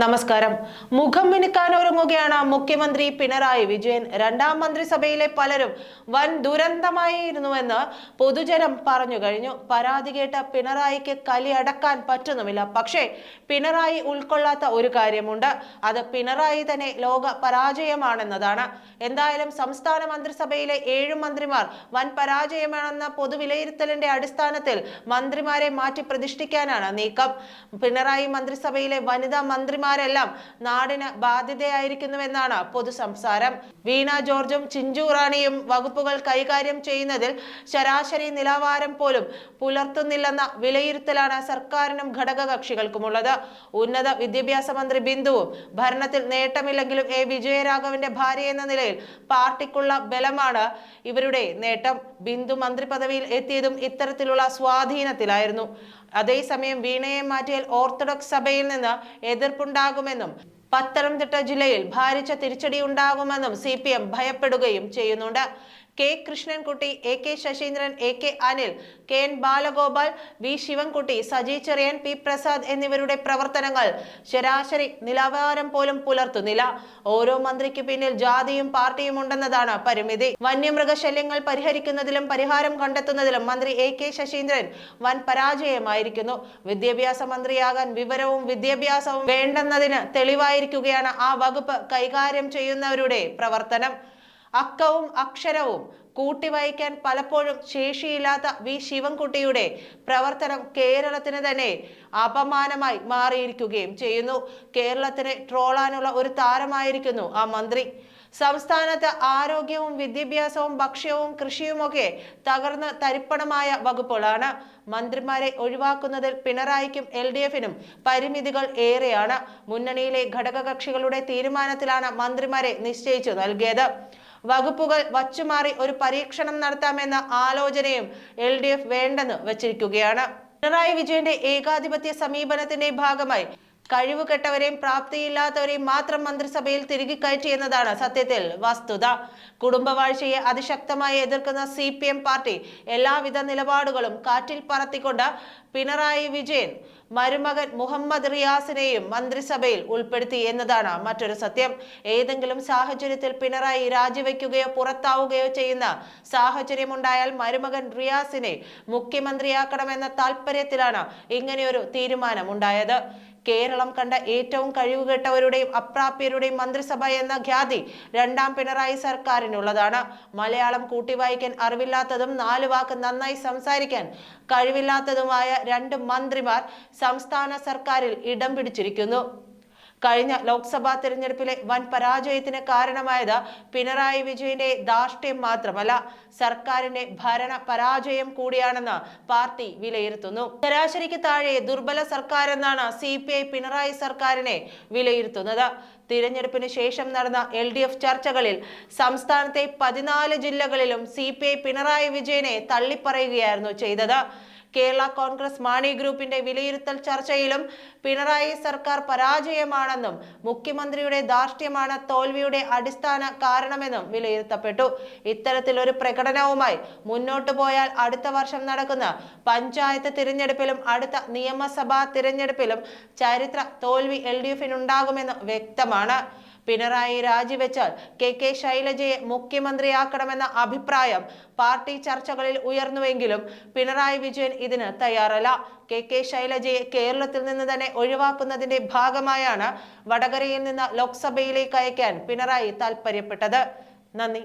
നമസ്കാരം. മുഖം മിനുക്കാൻ ഒരുങ്ങുകയാണ് മുഖ്യമന്ത്രി പിണറായി വിജയൻ. രണ്ടാം മന്ത്രിസഭയിലെ പലരും വൻ ദുരന്തമായിരുന്നുവെന്ന് പൊതുജനം പറഞ്ഞു കഴിഞ്ഞു. പരാതി കേട്ട പിണറായിക്ക് കലി അടക്കാൻ പറ്റുന്നുമില്ല. പക്ഷേ പിണറായി ഉൾക്കൊള്ളാത്ത ഒരു കാര്യമുണ്ട്. അത് പിണറായി തന്നെ ലോക പരാജയമാണെന്നതാണ്. എന്തായാലും സംസ്ഥാന മന്ത്രിസഭയിലെ ഏഴ് മന്ത്രിമാർ വൻ പരാജയമാണെന്ന പൊതുവിലയിരുത്തലിന്റെ അടിസ്ഥാനത്തിൽ മന്ത്രിമാരെ മാറ്റി പ്രതിഷ്ഠിക്കാനാണ് നീക്കം. പിണറായി മന്ത്രിസഭയിലെ വനിതാ മന്ത്രിമാരെല്ലാം നാടിന് ബാധ്യതയായിരിക്കുന്നുവെന്നാണ് പൊതു സംസാരം വീണ ജോർജും ചിഞ്ചു റാണിയും വകുപ്പുകൾ കൈകാര്യം ചെയ്യുന്നതിൽ ശരാശരി നിലവാരം പോലും പുലർത്തുന്നില്ലെന്ന വിലയിരുത്തലാണ് സർക്കാരിനും ഘടകകക്ഷികൾക്കുമുള്ളത് ഉന്നത വിദ്യാഭ്യാസ മന്ത്രി ബിന്ദുവും ഭരണത്തിൽ നേട്ടമില്ലെങ്കിലും എ വിജയരാഘവന്റെ ഭാര്യ എന്ന നിലയിൽ പാർട്ടിക്കുള്ള ബലമാണ് ഇവരുടെ നേട്ടം. ബിന്ദു മന്ത്രി പദവിയിൽ എത്തിയതും ഇത്തരത്തിലുള്ള സ്വാധീനത്തിലായിരുന്നു. അതേസമയം വീണയെ മാറ്റിയാൽ ഓർത്തഡോക്സ് സഭയിൽ നിന്ന് എതിർപ്പുണ്ടാകുമെന്നും പത്തനംതിട്ട ജില്ലയിൽ ഭാരിച്ച തിരിച്ചടി ഉണ്ടാകുമെന്നും സി പി എം ഭയപ്പെടുകയും ചെയ്യുന്നുണ്ട്. K Krishnankutty A K Saseendran A K Anil K N Balagopal V Sivankutty Saji Cherian P Prasad എന്നിവരുടെ പ്രവർത്തനങ്ങൾ ശരാശരി നിലവാരം പോലും പുലർത്തുന്നില്ല. ഓരോ മന്ത്രിക്ക് പിന്നിൽ ജാതിയും പാർട്ടിയും ഉണ്ടെന്നതാണ് പരിമിതി. വന്യമൃഗശല്യങ്ങൾ പരിഹരിക്കുന്നതിലും പരിഹാരം കണ്ടെത്തുന്നതിലും മന്ത്രി എ കെ ശശീന്ദ്രൻ വൻ പരാജയമായിരിക്കുന്നു. വിദ്യാഭ്യാസ മന്ത്രിയാകാൻ വിവരവും വിദ്യാഭ്യാസവും വേണ്ടെന്നതിന് തെളിവായിരിക്കുകയാണ് ആ വകുപ്പ് കൈകാര്യം ചെയ്യുന്നവരുടെ പ്രവർത്തനം. അക്കവും അക്ഷരവും കൂട്ടിവായിക്കാൻ പലപ്പോഴും ശേഷിയില്ലാത്ത വി ശിവൻകുട്ടിയുടെ പ്രവർത്തനം കേരളത്തിന് തന്നെ അപമാനമായി മാറിയിരിക്കുകയും ചെയ്യുന്നു. കേരളത്തിനെ ട്രോളാനുള്ള ഒരു താരമായിരിക്കുന്നു ആ മന്ത്രി. സംസ്ഥാനത്ത് ആരോഗ്യവും വിദ്യാഭ്യാസവും ഭക്ഷ്യവും കൃഷിയുമൊക്കെ തകർന്ന് തരിപ്പണമായ വകുപ്പുകളാണ്. മന്ത്രിമാരെ ഒഴിവാക്കുന്നതിൽ പിണറായിക്കും എൽ ഡി എഫിനും പരിമിതികൾ ഏറെയാണ്. മുന്നണിയിലെ ഘടകകക്ഷികളുടെ തീരുമാനത്തിലാണ് മന്ത്രിമാരെ നിശ്ചയിച്ചു നൽകിയത്. വകുപ്പുകൾ വച്ചുമാറി ഒരു പരീക്ഷണം നടത്താമെന്ന ആലോചനയും എൽ വേണ്ടെന്ന് വച്ചിരിക്കുകയാണ്. പിണറായി വിജയന്റെ ഏകാധിപത്യ സമീപനത്തിന്റെ ഭാഗമായി കഴിവുകെട്ടവരെയും പ്രാപ്തിയില്ലാത്തവരെയും മാത്രം മന്ത്രിസഭയിൽ തിരികെ കയറ്റി എന്നതാണ് സത്യത്തിൽ വസ്തുത. കുടുംബവാഴ്ചയെ അതിശക്തമായി എതിർക്കുന്ന സി പാർട്ടി എല്ലാവിധ നിലപാടുകളും കാറ്റിൽ പറത്തിക്കൊണ്ട് പിണറായി വിജയൻ മരുമകൻ മുഹമ്മദ് റിയാസിനെയും മന്ത്രിസഭയിൽ ഉൾപ്പെടുത്തി എന്നതാണ് മറ്റൊരു സത്യം. ഏതെങ്കിലും സാഹചര്യത്തിൽ പിണറായി രാജിവെക്കുകയോ പുറത്താവുകയോ ചെയ്യുന്ന സാഹചര്യമുണ്ടായാൽ മരുമകൻ റിയാസിനെ മുഖ്യമന്ത്രിയാക്കണമെന്ന താല്പര്യത്തിലാണ് ഇങ്ങനെയൊരു തീരുമാനമുണ്ടായത്. കേരളം കണ്ട ഏറ്റവും കഴിവുകെട്ടവരുടെയും അപ്രാപ്യരുടെയും മന്ത്രിസഭ എന്ന ഖ്യാതി രണ്ടാം പിണറായി സർക്കാരിനുള്ളതാണ്. മലയാളം കൂട്ടിവായിക്കാൻ അറിവില്ലാത്തതും നാല് വാക്ക് നന്നായി സംസാരിക്കാൻ കഴിവില്ലാത്തതുമായ രണ്ട് മന്ത്രിമാർ സംസ്ഥാന സർക്കാരിൽ ഇടം പിടിച്ചിരിക്കുന്നു. കഴിഞ്ഞ ലോക്സഭാ തെരഞ്ഞെടുപ്പിലെ വൻ പരാജയത്തിന് കാരണമായത് പിണറായി വിജയന്റെ ധാർഷ്ട്യം മാത്രമല്ല സർക്കാരിന്റെ ഭരണ പരാജയം കൂടിയാണെന്ന് പാർട്ടി വിലയിരുത്തുന്നു. ശരാശരിക്ക് താഴെ ദുർബല സർക്കാർ എന്നാണ് സി പിണറായി സർക്കാരിനെ വിലയിരുത്തുന്നത്. തിരഞ്ഞെടുപ്പിന് ശേഷം നടന്ന എൽ ഡി എഫ് ചർച്ചകളിൽ സംസ്ഥാനത്തെ പതിനാല് ജില്ലകളിലും സി പി ഐ പിണറായി വിജയനെ തള്ളിപ്പറയുകയായിരുന്നു ചെയ്തത്. കേരള കോൺഗ്രസ് മാണി ഗ്രൂപ്പിന്റെ വിലയിരുത്തൽ ചർച്ചയിലും പിണറായി സർക്കാർ പരാജയമാണെന്നും മുഖ്യമന്ത്രിയുടെ ധാർഷ്ട്യമാണ് തോൽവിയുടെ അടിസ്ഥാന കാരണമെന്നും വിലയിരുത്തപ്പെട്ടു. ഇത്തരത്തിലൊരു പ്രകടനവുമായി മുന്നോട്ടു പോയാൽ അടുത്ത വർഷം നടക്കുന്ന പഞ്ചായത്ത് തിരഞ്ഞെടുപ്പിലും അടുത്ത നിയമസഭാ തിരഞ്ഞെടുപ്പിലും ചരിത്ര തോൽവി എൽ ഡി എഫിനുണ്ടാകുമെന്ന് വ്യക്തമാണ്. പിണറായി രാജിവെച്ചാൽ കെ കെ ശൈലജയെ മുഖ്യമന്ത്രിയാക്കണമെന്ന അഭിപ്രായം പാർട്ടി ചർച്ചകളിൽ ഉയർന്നുവെങ്കിലും പിണറായി വിജയൻ ഇതിന് തയ്യാറല്ല. കെ കെ ശൈലജയെ കേരളത്തിൽ നിന്ന് തന്നെ ഒഴിവാക്കുന്നതിന്റെ ഭാഗമായാണ് വടകരയിൽ നിന്ന് ലോക്സഭയിലേക്ക് അയക്കാൻ പിണറായി താൽപ്പര്യപ്പെട്ടത്. നന്ദി.